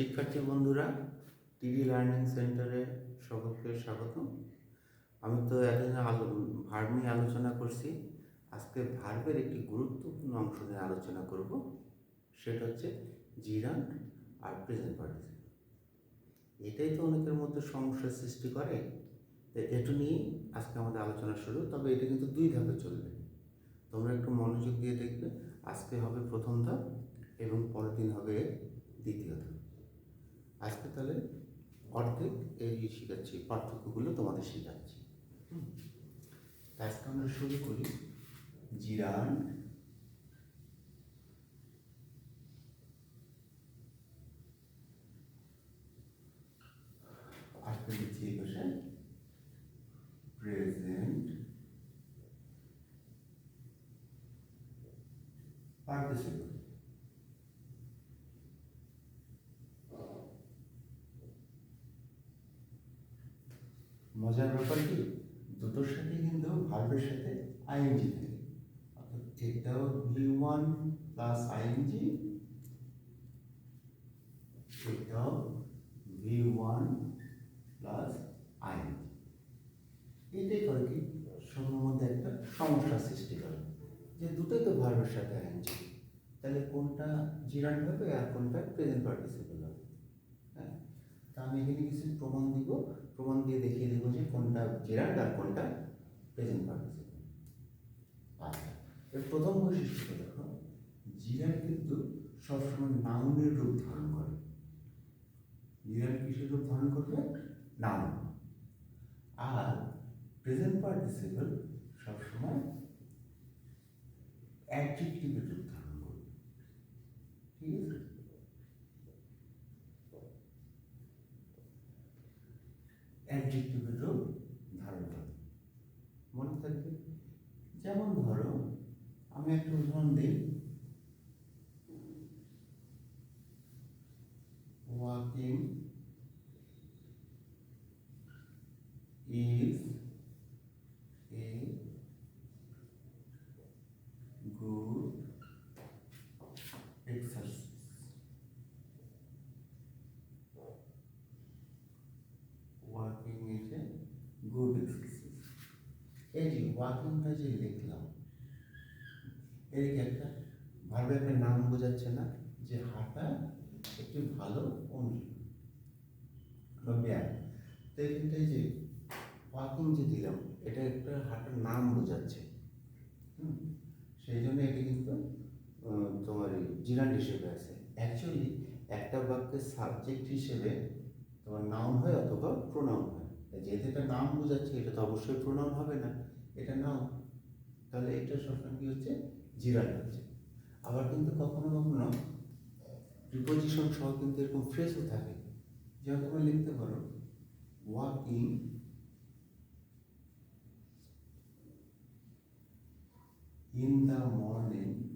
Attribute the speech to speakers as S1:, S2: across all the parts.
S1: শিক্ষার্থী বন্ধুরা টিডি লার্নিং সেন্টারে সকলকে স্বাগত আমি তো এতদিন আলো ভার্ব নিয়ে আলোচনা করছি। আজকে ভার্বের একটি গুরুত্বপূর্ণ অংশ নিয়ে আলোচনা করব। সেটা হচ্ছে জিরান আর প্রেজেন্ট পার্টিসিপল এটাই তো অনেকের মধ্যে সমস্যার সৃষ্টি করে। এটা নিয়েই আজকে আমাদের আলোচনা শুরু, তবে এটা কিন্তু দুই ধাপে চলবে। তোমরা একটু মনোযোগ দিয়ে দেখবে, আজকে হবে প্রথম ধাপ এবং পরের দিন হবে দ্বিতীয় ধাপ। আজকে তাহলে অর্ধেক এই শেখাচ্ছি পার্থক্যগুলো তোমাদের শেখাচ্ছি। আজকে আমরা শুরু করি জিরান। আজকে দিচ্ছি মজার ব্যাপার কি? দুটোর সাথে কিন্তু ভার্বের সাথে আইএনজি থাকে। অর্থাৎ এটাও ভি ওয়ান প্লাস আইএনজি এটাও ভি ওয়ান প্লাস আইএনজি এটাই করে কি? সবার মধ্যে একটা সমস্যা সৃষ্টি করে। যে দুটোই তো ভার্বের সাথে আইএনজি তাহলে কোনটা জিরান হবে আর কোনটা প্রেজেন্ট পার্টিসিপেল হবে? তা আমি এখানে কিছু প্রমাণ দিব। প্রমাণ দিয়ে দেখিয়ে দেবো যে কোনটা জেরান্ড আর কোনটা প্রেজেন্ট পার্টিসিপল আচ্ছা এর প্রথম বৈশিষ্ট্য দেখো। জিরান কিন্তু সবসময় নাউনের রূপ ধারণ করে। জিরান কিসের রূপ ধারণ করবে? নাউন আর প্রেজেন্ট পার্টিসিপল সবসময় অ্যাডজেক্টিভের রূপ ধারণ করবে। ঠিক আছে? অ্যাডজেক্টিভের রূপ ধারণ। করে মনে থাকবে যেমন ধরো আমি একটা উদাহরণ দিই। Walking is a good exercise walking is a good exercise এই যে লিখলাম এর একটা ভাবে একটা নাম বোঝাচ্ছে না যে হাঁটা একটি ভালো অনুশীলন। ব্যায়াম। তো এখানটা এই যে ওয়াকিং যে দিলাম, এটা একটা হাঁটার নাম বোঝাচ্ছে। হুম? সেই জন্য এটি কিন্তু তোমার জিরান হিসেবে আছে। অ্যাকচুয়ালি একটা বাক্যের সাবজেক্ট হিসেবে তোমার নাউন হয় অথবা প্রোনাউন হয়। যেহেতু এটা নাম বোঝাচ্ছে, এটা তো অবশ্যই প্রোনাউন হবে না। এটা নাও, তাহলে এটা সবসময় কি হচ্ছে? জিরাল হচ্ছে। আবার কিন্তু কখনো কখনো প্রিপোজিশন সহ কিন্তু এরকম ফ্রেশও থাকে। যেমন তুমি লিখতে পারো walking in the morning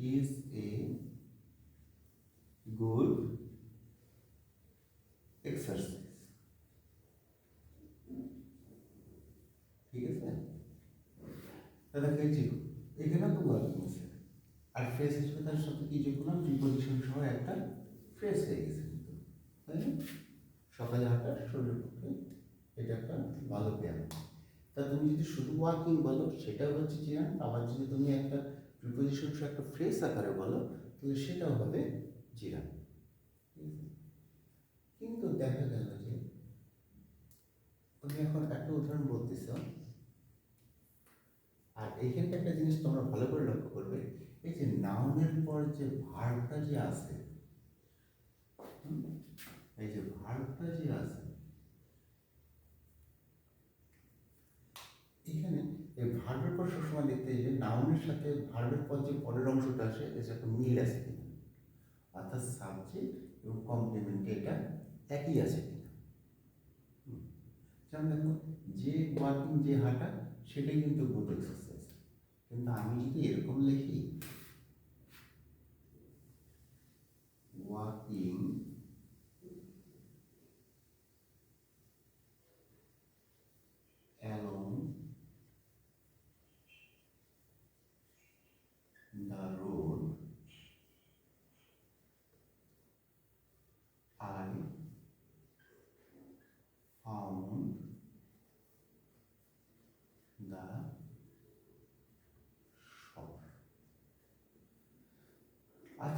S1: is a good exercise. ঠিক আছে? তাহলে দেখছি এখানে তো ওয়ার্কিং আছে আর ফ্রেশ হিসেবে তার সাথে কি যোগ করলাম? প্রিপোজিশন সহ একটা ফ্রেশ হয়ে গেছে কিন্তু। তাই সকালে হাঁটা শরীরের পক্ষে এটা একটা ভালো ব্যায়াম। তা তুমি যদি শুধু ওয়াকিং বলো, সেটাও হচ্ছে জিরান আবার যদি তুমি একটা প্রিপোজিশন একটা ফ্রেশ আকারে বলো, তাহলে সেটাও হবে আছে? কিন্তু দেখা গেল যে তুমি এখন একটা উদাহরণ বলতেছ আর এইখানটা একটা জিনিস তোমরা ভালো করে লক্ষ্য করবে, এই যে নাউনের পর যে ভার্বটা যে আছে এই যে ভার্বটা যে আছে এখানে এই ভার্বের পর সবসময় দেখতে যে নাউনের সাথে ভার্বের পর যে পরের অংশটা আছে, এর সাথে মিল আছে কিনা? অর্থাৎ সাবজেক্ট এবং কমপ্লিমেন্ট এটা একই আছে কিনা? যেমন দেখো, যে ওয়ার্কিং যে হাঁটা, সেটাই কিন্তু গুড এক্সারসাইজ কিন্তু আমি যদি এরকম লিখি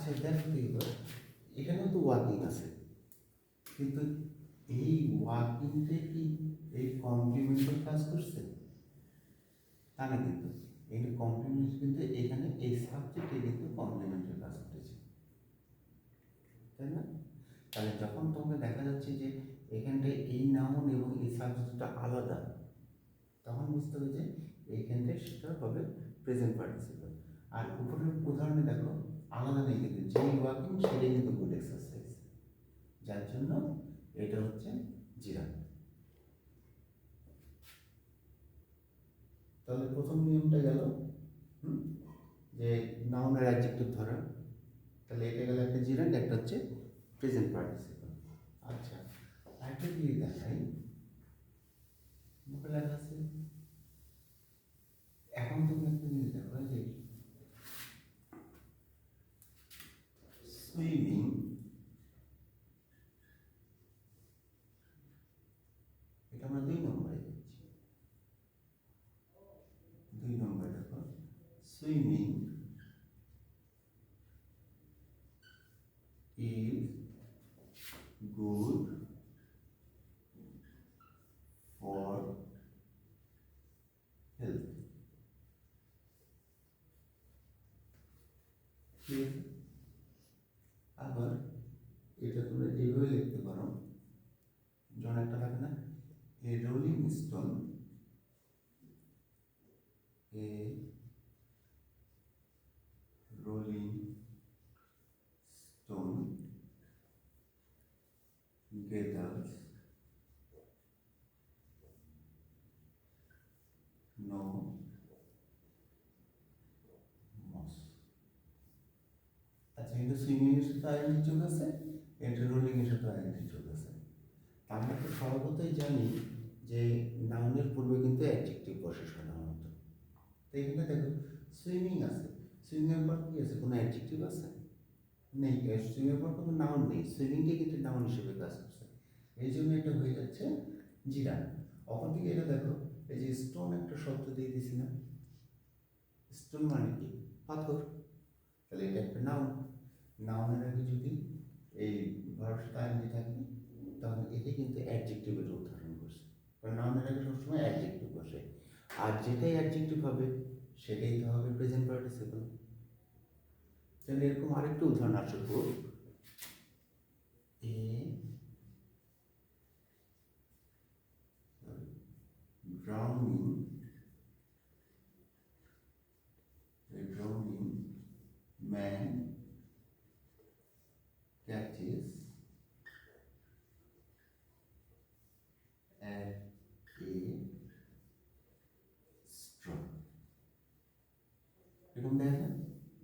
S1: আচ্ছা দেখো এখানেও তো ওয়াকিং আছে। কিন্তু এই ওয়াকিংটা কি এই কমপ্লিমেন্টের কাজ করছে? তা না কিন্তু। এই কমপ্লিমেন্ট কিন্তু এখানে এই সাবজেক্টে কিন্তু কমপ্লিমেন্টের কাজ করেছে। তাই না? তাহলে যখন তোমাকে দেখা যাচ্ছে যে এখানটায় এই নাউন এবং এই সাবজেক্টটা আলাদা, তখন বুঝতে হবে যে এইখানটায় সেটা হবে প্রেজেন্ট পার্টিসিপল আর উপরের উদাহরণে দেখো আলাদা নেই কিন্তু যেই ওয়াকিং সেটাই কিন্তু গুড এক্সারসাইজ যার জন্য এটা হচ্ছে জিরা তাহলে প্রথম নিয়মটা গেল যে নাউনের অ্যাডজেক্টিভ ধরা। তাহলে এটা গেল একটা জিরান্ড একটা হচ্ছে প্রেজেন্ট পার্টিসিপল আচ্ছা আরেকটা যদি দেখাই মুখে লেখা আছে। এখন তুমি একটা জিনিস দেখো যে সুইমিং এটা আমরা দুই নম্বরে দিচ্ছি দুই নম্বরে দেখো swimming is good for health. ঠিক আছে আবার এটা তোমরা এইভাবে লিখতে পারো যেমন একটা থাকে না a rolling stone a rolling stone gathers no moss আচ্ছা এটা সুইমিং এর সাথে আইএনজি যোগ আছে, এটা রোলিং এর সাথে আইএনজি যোগ আছে। আমরা তো স্বভাবতই জানি যে নাউনের পূর্বে কিন্তু অ্যাডজেক্টিভ বসে সাধারণত তো এখানে দেখো, সুইমিং আছে। সুইমিং এর পর কি আছে? কোনো অ্যাডজেক্টিভ আছে? নেই। সুইমিং পর কোনো নাউন নেই। সুইমিংকে কিন্তু নাউন হিসেবে কাজ করছে। এই জন্য এটা হয়ে যাচ্ছে জিরা অপর দিকে এটা দেখো, এই যে স্টোন একটা শব্দ দিয়ে দিছি না স্টোন মানে কি? পাথর। তাহলে এটা একটা নাউন। নাউনের আগে যদি এই ভার্বটা আইনজি থাকে, তাহলে এটি কিন্তু অ্যাডজেক্টিভের উদাহরণ করছে কারণ নাউনের আগে সবসময় অ্যাডজেক্টিভ বসে আর যেটাই অ্যাডজেক্টিভ হবে, সেটাই তো হবে প্রেজেন্ট পার্টিসিপল তাহলে এরকম আরেকটা উদাহরণ আসব এরকম দেখেন?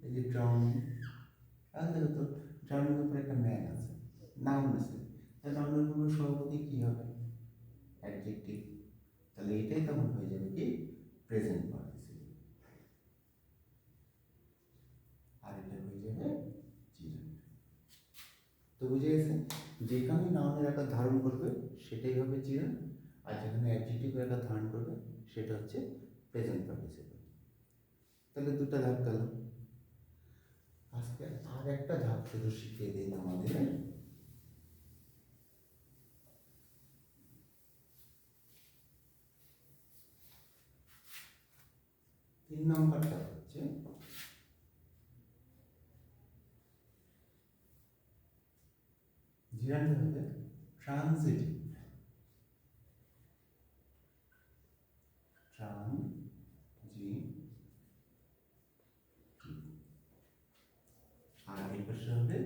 S1: এই যে ড্রাউনিং আর দেখো তো ড্রাউনিং উপরে একটা ম্যান আছে নাউন আছে। তাহলে নাউনের কোনো সভাপতি কি হবে? অ্যাডজেক্টিভ তাহলে এটাই তখন হয়ে যাবে কি? প্রেজেন্ট পার্টিসিপল আর এটা হয়ে যাবে তো বুঝে গেছে? যেখানে নাউনের আকার ধারণ করবে, সেটাই হবে জিরো আর যেখানে অ্যাডজেক্টিভ একটা ধারণ করবে, সেটা হচ্ছে প্রেজেন্ট পার্টিসিপল তাহলে দুটো ধাপ গেল। আজকে আর একটা ধাপ শুধু শিখিয়ে দিন আমাদের। তিন নম্বরটা হচ্ছে, জিরানটা হবে ট্রানজিটিভ আর এই পাশে হবে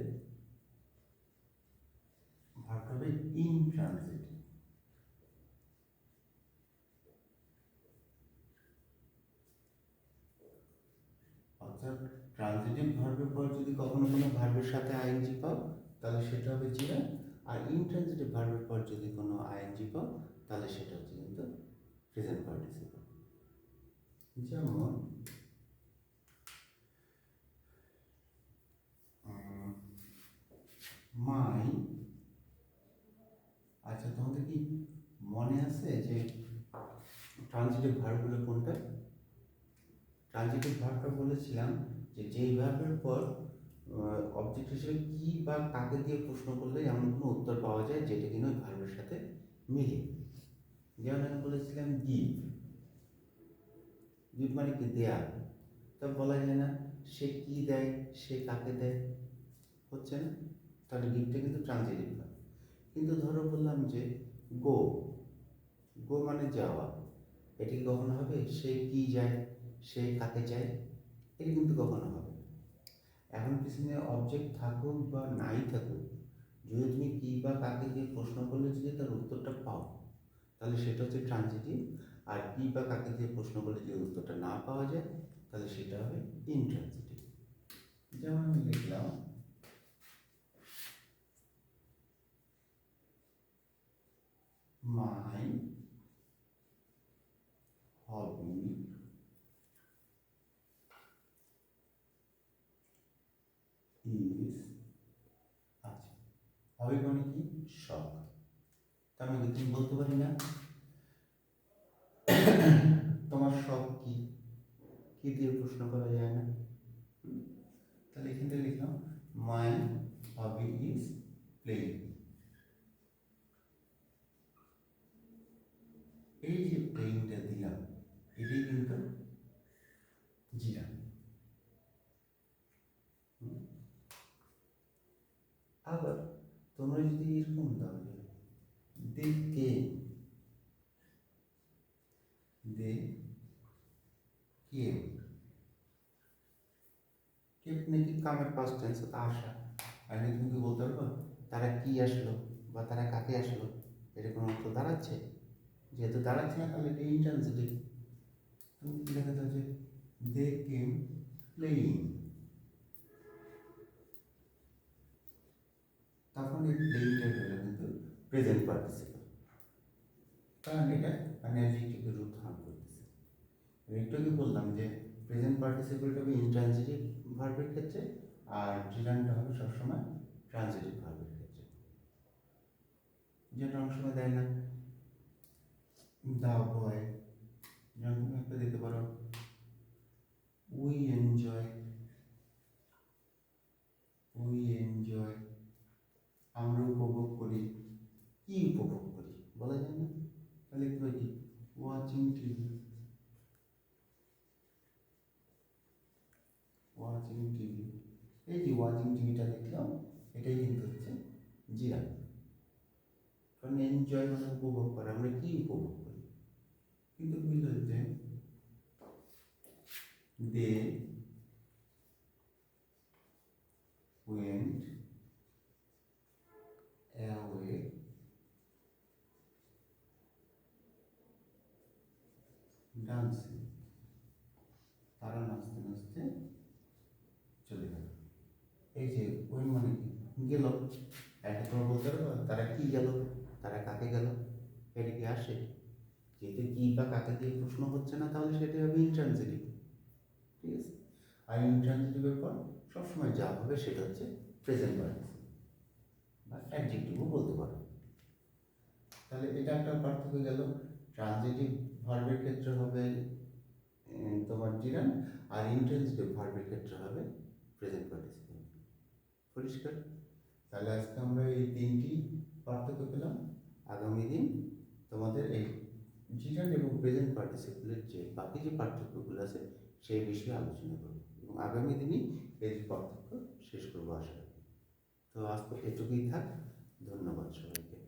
S1: ভাগ হবে ইনট্রানজিটিভ অর্থাৎ ট্রানজিটিভ ভার্বের পর যদি কখনো কোনো ভার্বের সাথে আইএনজি পাও, তাহলে সেটা হবে জিরা আর ইনট্রানজিটিভ ভার্বের পর যদি কোনো আইএনজি পাও, তাহলে সেটা হচ্ছে কিন্তু প্রেজেন্ট পার্টিসিপল যেমন মাই আচ্ছা তোমাদের কি মনে আছে যে ট্রানজিটিভ ভার্বগুলো কোনটা? ট্রানজিটিভ ভার্বটা বলেছিলাম, যে যেই ভার্বের পর অবজেক্ট হিসেবে কি বা কাকে দিয়ে প্রশ্ন করলে এমন কোনো উত্তর পাওয়া যায় যেটা কিনা ওই ভার্বের সাথে মিলে? যেমন আমি বলেছিলাম গিভ গিভ মানে কি দেয়া? তা বলা যায় না, সে কি দেয়, সে কাকে দেয়? হচ্ছে না? তাহলে গিফটটা কিন্তু ট্রানজিটিভ হয় কিন্তু ধরো বললাম যে গো গো মানে যাওয়া। এটি কখনো হবে? সে কি যায়? সে কাকে চায় এটি কিন্তু কখনো হবে। এখন পিছনে অবজেক্ট থাকুক বা নাই থাকুক, যদি তুমি কি বা কাকে দিয়ে প্রশ্ন করলে যদি তার উত্তরটা পাও, তাহলে সেটা হচ্ছে ট্রানজিটিভ আর কি বা কাকে দিয়ে প্রশ্ন করলে যদি উত্তরটা না পাওয়া যায়, তাহলে সেটা হবে ইনট্রানজিটিভ যেমন আমি লিখলাম my hobby is আচ্ছা হবি মানে কি? শখ। তার মানে তুমি বলতে পারি না? তোমার শখ কি? কি দিয়ে প্রশ্ন করা যায় না? তাহলে এখান থেকে লিখলাম মাই হবি ইজ প্লেইং এই যে প্লেইংটা দিলাম, এটাই কিন্তু জিরা হুম? আবার তোমরা যদি এরকম দাও যে দে কে দে কে কে নাকি কামের পাস্ট টেন্স আসা আর নাকি তুমি কি বলতে পারব তারা কি আসলো বা তারা কাকে আসলো এরকম অর্থ দাঁড়াচ্ছে যেহেতু দাঁড়াচ্ছে না তাহলে এটা ইন্ট্রান্সিটিভ তুমি কি লেখা দাও যে দে কেম প্লেইং তখন এই প্লেইংটা প্রেজেন্ট পার্টিসিপল কারণ এটা মানে অ্যাডজেক্টিভের রূপ ধারণ করতেছে। আমি একটু আগে বললাম যে প্রেজেন্ট পার্টিসিপলটা হবে ইনট্রানজিটিভ ভার্বের ক্ষেত্রে আর জিরানটা হবে সবসময় ট্রানজিটিভ ভার্বের ক্ষেত্রে। যেটা অনেক সময় দেয় না দা বয় যেমন একটা দিতে পারো উই এনজয় উই এনজয় আমরা উপভোগ করি। কি উপভোগ করি। বলা যায় না? তাহলে কি ওয়াচিং টিভি ওয়াচিং টিভি এই যে ওয়াচিং টিভিটা দেখলাম, এটাই কিন্তু হচ্ছে জিরা কারণ এনজয় মানে উপভোগ করা, আমরা কি উপভোগ করি? কিন্তু বুঝলো যে দে went তারা নাচতে নাচতে চলে গেল। এই যে ওই মানে গেল, একটা তোমার বলতে পারব তারা কি গেল? তারা কাকে গেল? এটা কি আসে? যেহেতু কি বা কাকে দিয়ে প্রশ্ন হচ্ছে না, তাহলে সেটা হবে ইন্ট্রানজিটিভ ঠিক আছে? আর ইন্ট্রানজিটিভের পর সবসময় যা হবে সেটা হচ্ছে প্রেজেন্ট পার্টিসিপল বা অ্যাডজেক্টিভও বলতে পারো। তাহলে এটা একটা পার্থক্য গেল। ট্রানজিটিভ ভার্বের ক্ষেত্রে হবে তোমার জিরান আর ইন্ট্রানজিটিভ ভার্বের ক্ষেত্রে হবে প্রেজেন্ট পার্টিসিপল পরিষ্কার? তাহলে আজকে আমরা এই তিনটি পার্থক্য পেলাম। আগামী দিন তোমাদের এই জিরান এবং প্রেজেন্ট পার্টিসিপলের যে বাকি যে পার্থক্যগুলো আছে সেই বিষয়ে আলোচনা করব এবং আগামী দিনই এই পার্থক্য শেষ করব আশা করি তো আজ তো এটুকুই থাক। ধন্যবাদ সবাইকে।